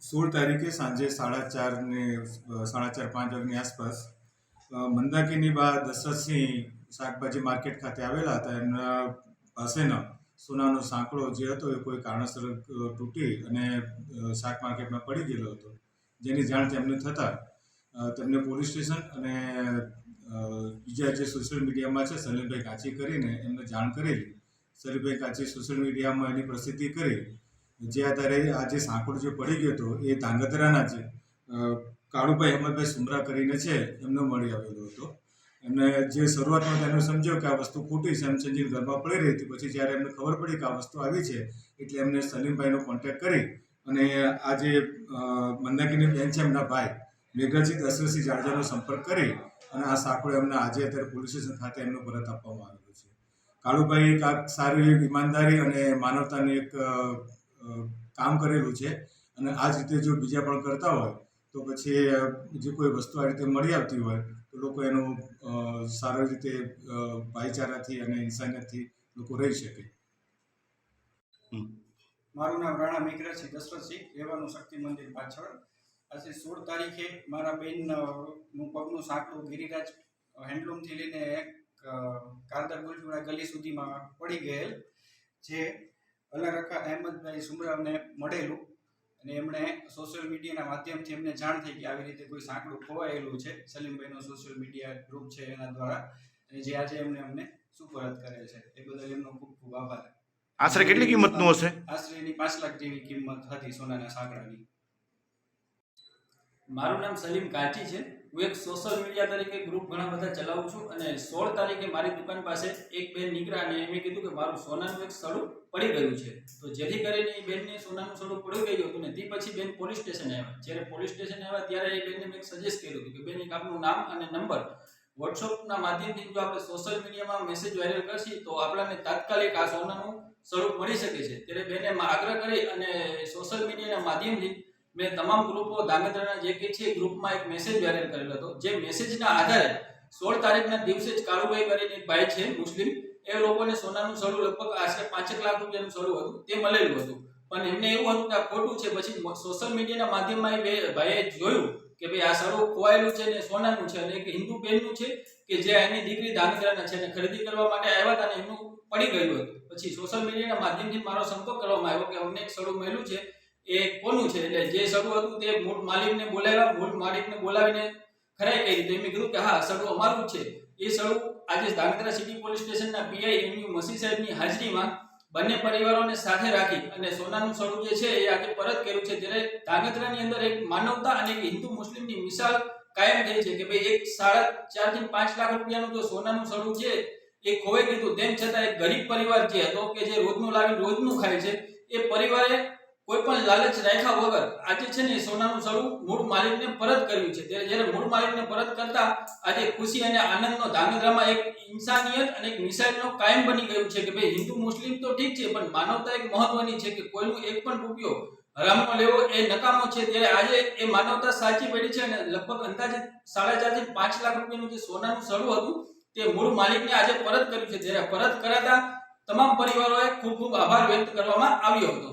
સોળ તારીખે સાંજે સાડા ચાર ને સાડા ચાર પાંચ વાગ્યાની આસપાસ મંદાકીની બા દશરથસિંહ શાકભાજી માર્કેટ ખાતે આવેલા હતા. એમના પાસેનો સોનાનો સાંકળો જે હતો એ કોઈ કારણસર તૂટી અને શાક માર્કેટમાં પડી ગયેલો હતો. જેની જાણ તેમને થતાં તેમને પોલીસ સ્ટેશન અને બીજા જે સોશિયલ મીડિયામાં છે સલીમભાઈ કાચી કરીને એમને જાણ કરેલી. સલીમભાઈ કાચી સોશિયલ મીડિયામાં એની પ્રસિદ્ધિ કરી જે આધારે આ જે સાંકળ જે પડી ગયો હતો, એ ધાંગધ્રાના છે કાળુભાઈ અહેમદભાઈ સુમરા કરીને છે, એમને મળી આવેલો હતો. એમને જે શરૂઆતમાં તેમને સમજ્યો કે આ વસ્તુ ખોટી છે, એમ સમજીને ઘરમાં પડી રહી હતી, પછી જ્યારે એમને ખબર પડી કે આ વસ્તુ આવી છે, એટલે એમને સલીમભાઈનો કોન્ટેક્ટ કરી અને આ જે મંદાકીની બેન છે, એમના ભાઈ મેઘાજી દશરથસિંહ જાડેજાનો સંપર્ક કરી અને આ સાંકળો એમને આજે અત્યારે પોલીસ સ્ટેશન ખાતે એમનો પરત આપવામાં આવેલો છે. કાળુભાઈ એક સારી એવી ઈમાનદારી અને માનવતાની એક કામ કરેલું છે અને આ જ રીતે જો બીજા પણ કરતા હોય તો પછી જે કોઈ વસ્તુ આ રીતે મળી આવતી હોય તો લોકો એનું સારી રીતે ભાઈચારાથી અને ઇન્સાનિયતથી લોકો રહી શકે. મારું નામ રાણા મિત્ર છે દશરથસિંહ રહેવાનું શક્તિ મંદિર પાછળ. આજે સોળ તારીખે મારા બેનનું પગનું સાંકડું ગિરિરાજ હેન્ડલૂમથી લઈને એક કારદર ગુલજુડા ગલી સુધીમાં પડી ગયેલ જે અલારકા અહેમદભાઈ સુમરાવને મળેલું અને એમણે સોશિયલ મીડિયાના માધ્યમથી એમને જાણ થઈ કે આવી રીતે કોઈ સાંકડું ખોવાયેલું છે. સલીમભાઈનો સોશિયલ મીડિયા ગ્રુપ છે એના દ્વારા. અને જે આજે એમને અમને સુપરત કરે છે. એ બદલ એમનો ખૂબ ખૂબ આભાર. આશરે કેટલી કિંમતનું હશે? આશરે એની પાંચ લાખ જેવી કિંમત હતી સોનાના સાંકડાની. મારું નામ સલીમ કાચી છે. હું એક સોશિયલ મીડિયા તરીકે ગ્રુપ ઘણા બધા ચલાવું છું અને સોળ તારીખે મારી દુકાન પાસે એક બેન નીકળ્યા અને એમણે કીધું કે મારું સોનાનું એક સડું પડી ગયું છે. તો જેથી કરીને એ બેનને સોનાનું સડું પડી ગયું હતું ને તે પછી બેન પોલીસ સ્ટેશન આવ્યા. જ્યારે પોલીસ સ્ટેશન આવ્યા ત્યારે એ બેનને મેં સજેસ્ટ કર્યું હતું કે બેન, એક આપનું નામ અને નંબર વોટ્સઅપના માધ્યમથી જો આપણે સોશિયલ મીડિયામાં મેસેજ વાયરલ કરશી તો આપણને તાત્કાલિક આ સોનાનું સ્વરૂપ મળી શકે છે. ત્યારે બેને આગ્રહ કરી અને સોશિયલ મીડિયાના માધ્યમથી મેં તમામ ગ્રુપો ધાંગધ્રાના જે કે છે ગ્રુપમાં એક મેસેજ વાયરલ કરેલો હતો. જે મેસેજના આધારે સોળ તારીખના દિવસે જ કાળુભાઈ કરીને એક ભાઈ છે, મુસ્લિમ. એ લોકોને સોનાનું સળું લગભગ આશરે પાંચેક લાખ રૂપિયાનું સળું હતું. તે મળેલું હતું. પણ એમને એવું હતું કે આ ખોટું છે. પછી સોશિયલ મીડિયાના માધ્યમમાં એ ભાઈએ જોયું કે ભાઈ આ સડું ખોવાયેલું છે ને સોનાનું છે અને એક હિન્દુ બેનનું છે કે જે એની દીકરી ધાંગધ્રાના છે અને ખરીદી કરવા માટે આવ્યા હતા અને એમનું પડી ગયું હતું. પછી સોશિયલ મીડિયાના માધ્યમથી મારો સંપર્ક કરવામાં આવ્યો કે અમને એક સડું મળ્યું છે. એ કોનું છે? એટલે જે સગું હતું તે મૂળ માલિકને બોલાવ્યા, મૂળ માલિકને બોલાવીને ખરાઈ કરી તો એમને કીધું કે હા સગું અમારું છે. એ સડું આજે ધાંગધ્રા સિટી પોલીસ સ્ટેશનના પીઆઈ એમયુ મસી સાહેબની હાજરીમાં બંને પરિવારોને સાથે રાખી અને સોનાનું સડું જે છે એ આજે પરત કર્યું છે. ત્યારે ધાંગધ્રાની અંદર એક માનવતા અને એક હિન્દુ મુસ્લિમની મિસાલ કાયમ થઈ છે કે ભાઈ એક સાડા ચારથી પાંચ લાખ રૂપિયાનું જો સોનાનું સડું છે એ ખોવાઈ ગયું તેમ છતાં એક ગરીબ પરિવાર જે હતો કે જે રોજનું લાવી રોજનું ખાય છે, એ પરિવારે કોઈ પણ લાલચ રાખ્યા વગર આજે છે ને સોનાનું સળું મૂળ માલિકને પરત કર્યું છે. ત્યારે જ્યારે મૂળ માલિકને પરત કરતા આજે ખુશી અને આનંદનો ધાંગધ્રામાં એક ઇન્સાનિયત અને એક મિસાઇલનો કાયમ બની ગયું છે કે ભાઈ હિન્દુ મુસ્લિમ તો ઠીક છે, પણ માનવતા એક મહત્વની છે કે કોઈનું એક પણ રૂપિયો હરામનો લેવો એ નકામો છે. ત્યારે આજે એ માનવતા સાચી પડી છે અને લગભગ અંદાજે સાડા ચારથી પાંચ લાખ રૂપિયાનું જે સોનાનું સડું હતું તે મૂળ માલિકને આજે પરત કર્યું છે. જ્યારે પરત કરાતા તમામ પરિવારોએ ખૂબ ખૂબ આભાર વ્યક્ત કરવામાં આવ્યો હતો.